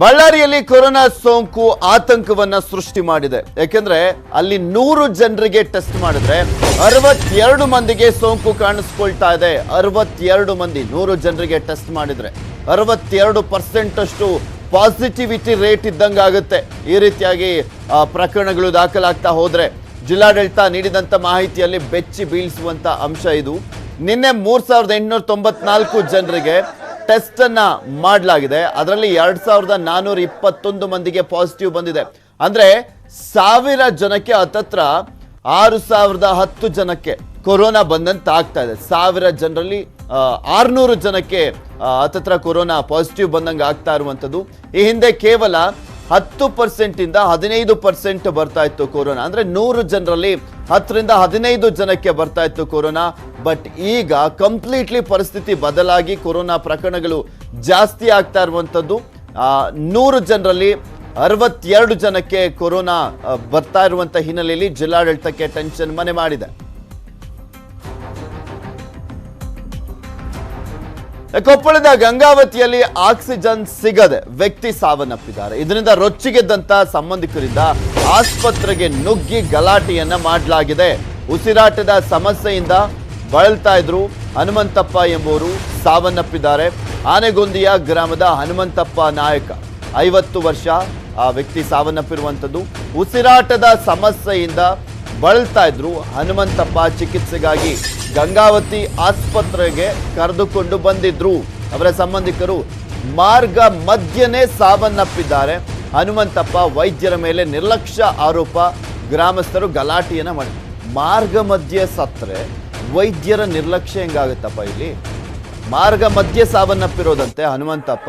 ಬಳ್ಳಾರಿಯಲ್ಲಿ ಕೊರೋನಾ ಸೋಂಕು ಆತಂಕವನ್ನ ಸೃಷ್ಟಿ ಮಾಡಿದೆ. ಯಾಕೆಂದ್ರೆ ಅಲ್ಲಿ ನೂರು ಜನರಿಗೆ ಟೆಸ್ಟ್ ಮಾಡಿದ್ರೆ ಅರವತ್ತೆರಡು ಮಂದಿಗೆ ಸೋಂಕು ಕಾಣಿಸ್ಕೊಳ್ತಾ ಇದೆ. ಅರವತ್ತೆರಡು ಮಂದಿ, ನೂರು ಜನರಿಗೆ ಟೆಸ್ಟ್ ಮಾಡಿದ್ರೆ ಅರವತ್ತೆರಡು ಪರ್ಸೆಂಟ್ ಅಷ್ಟು ಪಾಸಿಟಿವಿಟಿ ರೇಟ್ ಇದ್ದಂಗಾಗುತ್ತೆ ಈ ರೀತಿಯಾಗಿ ಪ್ರಕರಣಗಳು ದಾಖಲಾಗ್ತಾ ಹೋದ್ರೆ ಜಿಲ್ಲಾಡಳಿತ ನೀಡಿದಂತ ಮಾಹಿತಿಯಲ್ಲಿ ಬೆಚ್ಚಿ ಬೀಳಿಸುವಂತ ಅಂಶ ಇದು. ನಿನ್ನೆ ಮೂರ್ ಸಾವಿರದ ಎಂಟುನೂರ ತೊಂಬತ್ನಾಲ್ಕು ಜನರಿಗೆ ಟೆಸ್ಟ್ ಅನ್ನ ಮಾಡಲಾಗಿದೆ. ಅದರಲ್ಲಿ ಎರಡ್ ಸಾವಿರದ ನಾನೂರ ಇಪ್ಪತ್ತೊಂದು ಮಂದಿಗೆ ಪಾಸಿಟಿವ್ ಬಂದಿದೆ. ಅಂದ್ರೆ ಸಾವಿರ ಜನಕ್ಕೆ ಹತ್ತತ್ರ ಆರು ಸಾವಿರದ ಹತ್ತು ಜನಕ್ಕೆ ಕೊರೋನಾ ಬಂದಂತ ಆಗ್ತಾ ಇದೆ. ಸಾವಿರ ಜನರಲ್ಲಿ ಆರ್ನೂರು ಜನಕ್ಕೆ ಹತ್ತತ್ರ ಕೊರೋನಾ ಪಾಸಿಟಿವ್ ಬಂದಂಗೆ ಆಗ್ತಾ ಇರುವಂಥದ್ದು ಈ ಹಿಂದೆ ಕೇವಲ ಹತ್ತು ಪರ್ಸೆಂಟ್ ಇಂದ ಹದಿನೈದು ಪರ್ಸೆಂಟ್ ಬರ್ತಾ ಇತ್ತು ಕೊರೋನಾ. ಅಂದ್ರೆ ನೂರು ಜನರಲ್ಲಿ ಹತ್ತರಿಂದ ಹದಿನೈದು ಜನಕ್ಕೆ ಬರ್ತಾ ಇತ್ತು ಕೊರೋನಾ. ಬಟ್ ಈಗ ಕಂಪ್ಲೀಟ್ಲಿ ಪರಿಸ್ಥಿತಿ ಬದಲಾಗಿ ಕೊರೋನಾ ಪ್ರಕರಣಗಳು ಜಾಸ್ತಿ ಆಗ್ತಾ ಇರುವಂಥದ್ದು. ನೂರು ಜನರಲ್ಲಿ ಅರವತ್ತೆರಡು ಜನಕ್ಕೆ ಕೊರೋನಾ ಬರ್ತಾ ಇರುವಂತ ಹಿನ್ನೆಲೆಯಲ್ಲಿ ಜಿಲ್ಲಾಡಳಿತಕ್ಕೆ ಟೆನ್ಷನ್ ಮನೆ ಮಾಡಿದೆ. ಕೊಪ್ಪಳದ ಗಂಗಾವತಿಯಲ್ಲಿ ಆಕ್ಸಿಜನ್ ಸಿಗದೆ ವ್ಯಕ್ತಿ ಸಾವನ್ನಪ್ಪಿದ್ದಾರೆ. ಇದರಿಂದ ರೊಚ್ಚಿಗೆದ್ದಂತ ಸಂಬಂಧಿಕರಿಂದ ಆಸ್ಪತ್ರೆಗೆ ನುಗ್ಗಿ ಗಲಾಟೆಯನ್ನ ಮಾಡಲಾಗಿದೆ. ಉಸಿರಾಟದ ಸಮಸ್ಯೆಯಿಂದ ಬಳಲ್ತಾ ಇದ್ರು ಹನುಮಂತಪ್ಪ ಎಂಬುವರು ಸಾವನ್ನಪ್ಪಿದ್ದಾರೆ. ಆನೆಗೊಂದಿಯ ಗ್ರಾಮದ ಹನುಮಂತಪ್ಪ ನಾಯಕ ಐವತ್ತು ವರ್ಷ ಆ ವ್ಯಕ್ತಿ ಸಾವನ್ನಪ್ಪಿರುವಂಥದ್ದು ಉಸಿರಾಟದ ಸಮಸ್ಯೆಯಿಂದ ಬಳಲ್ತಾ ಇದ್ರು. ಹನುಮಂತಪ್ಪ ಚಿಕಿತ್ಸೆಗಾಗಿ ಗಂಗಾವತಿ ಆಸ್ಪತ್ರೆಗೆ ಕರೆದುಕೊಂಡು ಬಂದಿದ್ರು. ಅವರ ಸಂಬಂಧಿಕರು ಮಾರ್ಗ ಮಧ್ಯನೇ ಸಾವನ್ನಪ್ಪಿದ್ದಾರೆ. ಹನುಮಂತಪ್ಪ ವೈದ್ಯರ ಮೇಲೆ ನಿರ್ಲಕ್ಷ್ಯ ಆರೋಪ. ಗ್ರಾಮಸ್ಥರು ಗಲಾಟೆಯನ್ನ ಮಾಡಿ, ಮಾರ್ಗ ಮಧ್ಯೆ ಸತ್ರೆ ವೈದ್ಯರ ನಿರ್ಲಕ್ಷ್ಯ ಹೆಂಗಾಗುತ್ತಪ್ಪ ಇಲ್ಲಿ? ಮಾರ್ಗ ಮಧ್ಯೆ ಸಾವನ್ನಪ್ಪಿರೋದಂತೆ ಹನುಮಂತಪ್ಪ.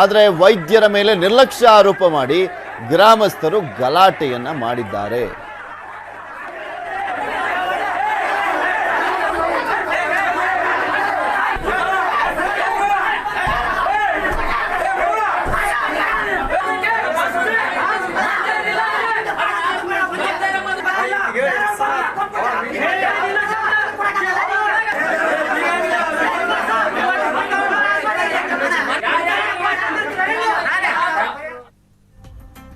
ಆದರೆ ವೈದ್ಯರ ಮೇಲೆ ನಿರ್ಲಕ್ಷ್ಯ ಆರೋಪ ಮಾಡಿ ಗ್ರಾಮಸ್ಥರು ಗಲಾಟೆಯನ್ನ ಮಾಡಿದ್ದಾರೆ.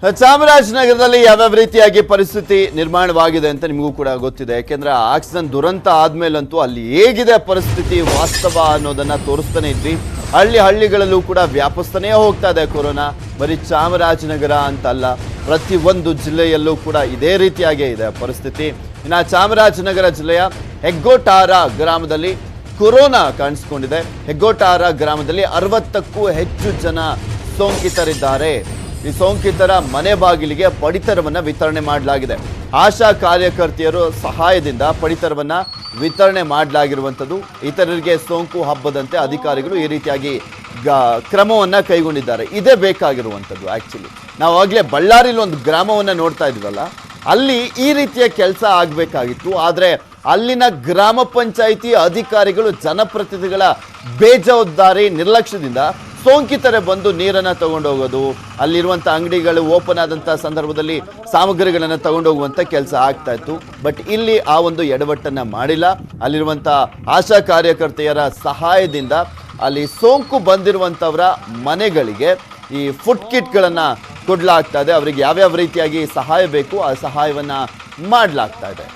ಚಾಮರಾಜನಗರದಲ್ಲಿ ಯಾವ್ಯಾವ ರೀತಿಯಾಗಿ ಪರಿಸ್ಥಿತಿ ನಿರ್ಮಾಣವಾಗಿದೆ ಅಂತ ನಿಮಗೂ ಕೂಡ ಗೊತ್ತಿದೆ. ಯಾಕೆಂದ್ರೆ ಆಕ್ಸಿಜನ್ ದುರಂತ ಆದ್ಮೇಲಂತೂ ಅಲ್ಲಿ ಹೇಗಿದೆ ಪರಿಸ್ಥಿತಿ ವಾಸ್ತವ ಅನ್ನೋದನ್ನ ತೋರಿಸ್ತಾನೆ ಇದ್ವಿ. ಹಳ್ಳಿ ಹಳ್ಳಿಗಳಲ್ಲೂ ಕೂಡ ವ್ಯಾಪಿಸ್ತಾನೇ ಹೋಗ್ತಾ ಇದೆ ಕೊರೋನಾ. ಬರೀ ಚಾಮರಾಜನಗರ ಅಂತಲ್ಲ, ಪ್ರತಿ ಒಂದು ಜಿಲ್ಲೆಯಲ್ಲೂ ಕೂಡ ಇದೇ ರೀತಿಯಾಗೇ ಇದೆ ಪರಿಸ್ಥಿತಿ. ಇನ್ನು ಚಾಮರಾಜನಗರ ಜಿಲ್ಲೆಯ ಹೆಗ್ಗೋಟಾರ ಗ್ರಾಮದಲ್ಲಿ ಕೊರೋನಾ ಕಾಣಿಸ್ಕೊಂಡಿದೆ. ಹೆಗ್ಗೋಟಾರ ಗ್ರಾಮದಲ್ಲಿ ಅರವತ್ತಕ್ಕೂ ಹೆಚ್ಚು ಜನ ಸೋಂಕಿತರಿದ್ದಾರೆ. ಈ ಸೋಂಕಿತರ ಮನೆ ಬಾಗಿಲಿಗೆ ಪಡಿತರವನ್ನು ವಿತರಣೆ ಮಾಡಲಾಗಿದೆ. ಆಶಾ ಕಾರ್ಯಕರ್ತೆಯರು ಸಹಾಯದಿಂದ ಪಡಿತರವನ್ನು ವಿತರಣೆ ಮಾಡಲಾಗಿರುವಂಥದ್ದು. ಇತರರಿಗೆ ಸೋಂಕು ಹಬ್ಬದಂತೆ ಅಧಿಕಾರಿಗಳು ಈ ರೀತಿಯಾಗಿ ಗ- ಕ್ರಮವನ್ನು ಕೈಗೊಂಡಿದ್ದಾರೆ. ಇದೇ ಬೇಕಾಗಿರುವಂಥದ್ದು ಆ್ಯಕ್ಚುಲಿ ನಾವು ಆಗಲೇ ಬಳ್ಳಾರಿಲಿ ಒಂದು ಗ್ರಾಮವನ್ನು ನೋಡ್ತಾ ಇದ್ವಲ್ಲ, ಅಲ್ಲಿ ಈ ರೀತಿಯ ಕೆಲಸ ಆಗಬೇಕಾಗಿತ್ತು. ಆದರೆ ಅಲ್ಲಿನ ಗ್ರಾಮ ಪಂಚಾಯಿತಿ ಅಧಿಕಾರಿಗಳು, ಜನಪ್ರತಿನಿಧಿಗಳ ಬೇಜವಾಬ್ದಾರಿ ನಿರ್ಲಕ್ಷ್ಯದಿಂದ ಸೋಂಕಿತರೆ ಬಂದು ನೀರನ್ನು ತಗೊಂಡು ಹೋಗೋದು ಅಲ್ಲಿರುವಂಥ ಅಂಗಡಿಗಳು ಓಪನ್ ಆದಂಥ ಸಂದರ್ಭದಲ್ಲಿ ಸಾಮಗ್ರಿಗಳನ್ನು ತಗೊಂಡು ಹೋಗುವಂಥ ಕೆಲಸ ಆಗ್ತಾ ಇತ್ತು. ಬಟ್ ಇಲ್ಲಿ ಆ ಒಂದು ಎಡವಟ್ಟನ್ನ ಮಾಡಿಲ್ಲ. ಅಲ್ಲಿರುವಂಥ ಆಶಾ ಕಾರ್ಯಕರ್ತೆಯರ ಸಹಾಯದಿಂದ ಅಲ್ಲಿ ಸೋಂಕು ಬಂದಿರುವಂಥವರ ಮನೆಗಳಿಗೆ ಈ ಫುಡ್ ಕಿಟ್ಗಳನ್ನು ಕೊಡಲಾಗ್ತಾ ಇದೆ. ಅವರಿಗೆ ಯಾವ್ಯಾವ ರೀತಿಯಾಗಿ ಸಹಾಯ ಬೇಕು, ಆ ಸಹಾಯವನ್ನ ಮಾಡಲಾಗ್ತಾ ಇದೆ.